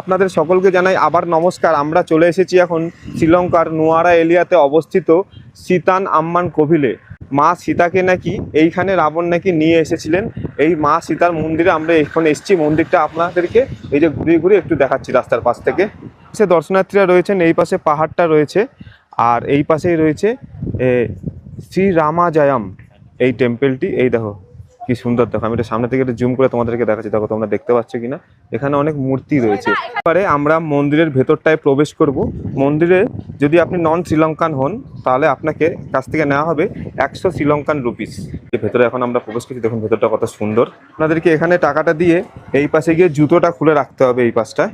আপনাদের সকলকে জানাই আবার নমস্কার। আমরা চলে এসেছি এখন শ্রীলঙ্কার নোয়ারা এলিয়াতে অবস্থিত সীতান আম্মান কোভিলে। মা সীতাকে নাকি এইখানে রাবণ নাকি নিয়ে এসেছিলেন। এই মা সীতার মন্দিরে আমরা এখন এসেছি। মন্দিরটা আপনাদেরকে এই যে ঘুরিয়ে ঘুরিয়ে একটু দেখাচ্ছি রাস্তার পাশ থেকে। সে দর্শনার্থীরা রয়েছেন, এই পাশে পাহাড়টা রয়েছে আর এই পাশেই রয়েছে শ্রী রামাজয়াম এই টেম্পেলটি এই দেখো। কি সুন্দর দেখো আমি এটা সামনে থেকে একটু জুম করে তোমাদেরকে দেখাচ্ছি। দেখো তোমরা দেখতে পাচ্ছ কিনা? এখানে অনেক মূর্তি রয়েছে। এবারে আমরা মন্দিরের ভেতরটায় প্রবেশ করব। মন্দিরে যদি আপনি নন শ্রীলঙ্কান হন তাহলে আপনাকে কাছ থেকে নেওয়া হবে একশো শ্রীলঙ্কান রুপিস ভেতরে এখন আমরা প্রবেশ করছি। দেখুন ভেতরটা কত সুন্দর। আপনাদেরকে এখানে টাকাটা দিয়ে এই পাশে গিয়ে জুতোটা খুলে রাখতে হবে এই পাশটায়।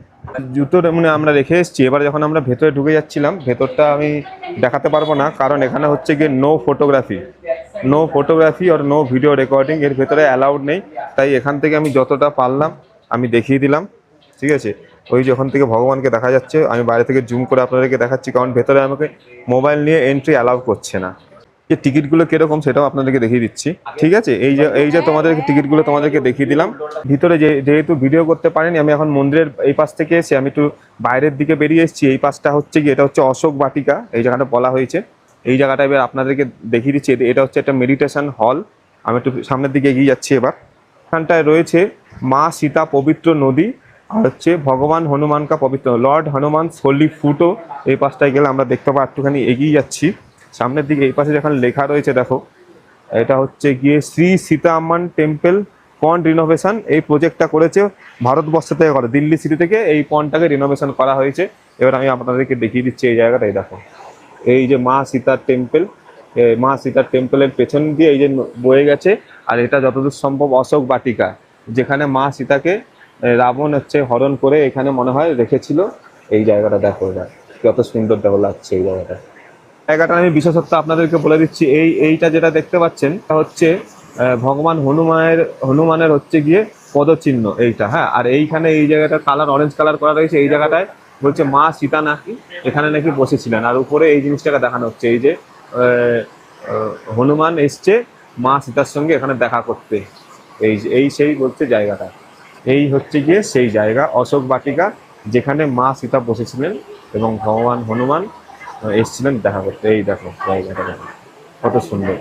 জুতোর মানে আমরা রেখে এসেছি। এবার যখন আমরা ভেতরে ঢুকে যাচ্ছিলাম ভেতরটা আমি দেখাতে পারব না কারণ এখানে হচ্ছে গিয়ে নো ফটোগ্রাফি নো ফটোগ্রাফি আর নো ভিডিও রেকর্ডিং এর ভেতরে অ্যালাউড নেই। তাই এখান থেকে আমি যতটা পারলাম, আমি দেখিয়ে দিলাম। ঠিক আছে? ওই যখন থেকে ভগবানকে দেখা যাচ্ছে। আমি বাইরে থেকে জুম করে আপনাদেরকে দেখাচ্ছি, কারণ ভেতরে আমাকে মোবাইল নিয়ে এন্ট্রি অ্যালাউ করছে না। যে টিকিটগুলো কীরকম সেটাও আপনাদেরকে দেখিয়ে দিচ্ছি। ঠিক আছে? এই যে এই যে তোমাদেরকে টিকিটগুলো তোমাদেরকে দেখিয়ে দিলাম। ভিতরে যে, যেহেতু ভিডিও করতে পারিনি, আমি এখন মন্দিরের এই পাশ থেকে এসে আমি একটু বাইরের দিকে বেরিয়ে এসেছি। এই পাশটা হচ্ছে কি এটা হচ্ছে অশোক বাটিকা, এই জায়গাটা বলা হয়েছে। এই জায়গাটা এবার আপনাদেরকে দেখিয়ে দিচ্ছি। এটা- হচ্ছে একটা মেডিটেশন হল আমি একটু সামনের দিকে এগিয়ে যাচ্ছি এবার। এখানটায় রয়েছে মা সীতা পবিত্র নদী আর হচ্ছে ভগবান হনুমানকা পবিত্র লর্ড হনুমান হোলি ফুটো এই পাশটায় গেলে আমরা দেখতে পাবো একটুখানি এগিয়ে যাচ্ছি। সামনের দিকে এই পাশে যখন লেখা রয়েছে, দেখো, এটা হচ্ছে গিয়ে Shri Sita Amman temple pond renovation এই প্রজেক্টটা করেছে ভারতবর্ষ থেকে করে। দিল্লি সিটি থেকে এই পন্ডটাকে রিনোভেশন করা হয়েছে। এবার আমি আপনাদেরকে দেখিয়ে দিচ্ছি এই জায়গাটা এই দেখো। এই যে মা সীতার টেম্পল মা সীতার টেম্পলের পেছন দিয়ে এই যে বয়ে গেছে, আর এটা যতদূর সম্ভব অশোক বাটিকা, যেখানে মা সীতাকে রাবণ হচ্ছে হরণ করে এখানে মনে হয় রেখেছিল। এই জায়গাটা দেখো এটা কত সুন্দর দেখো লাগছে এই জায়গাটা। জায়গাটা আমি বিশেষত্ব আপনাদেরকে বলে দিচ্ছি, এই, এইটা যেটা দেখতে পাচ্ছেন, এটা হচ্ছে ভগবান হনুমানের হনুমানের হচ্ছে গিয়ে পদচিহ্ন এইটা হ্যাঁ? আর এইখানে এই জায়গাটা কালার অরেঞ্জ কালার করা রয়েছে, এই জায়গাটায় বলছে, মা সীতা নাকি? এখানে নাকি বসেছিলেন। আর উপরে এই জিনিসটাকে দেখানো হচ্ছে, এই যে হনুমান এসছে মা সীতার সঙ্গে এখানে দেখা করতে। এই এই সেই বলছে জায়গাটা। এই হচ্ছে গিয়ে সেই জায়গা, অশোক বাটিকা, যেখানে মা সীতা বসেছিলেন এবং ভগবান হনুমান এসেছিলেন দেখা করতে। এই দেখো জায়গাটা দেখো, কত সুন্দর।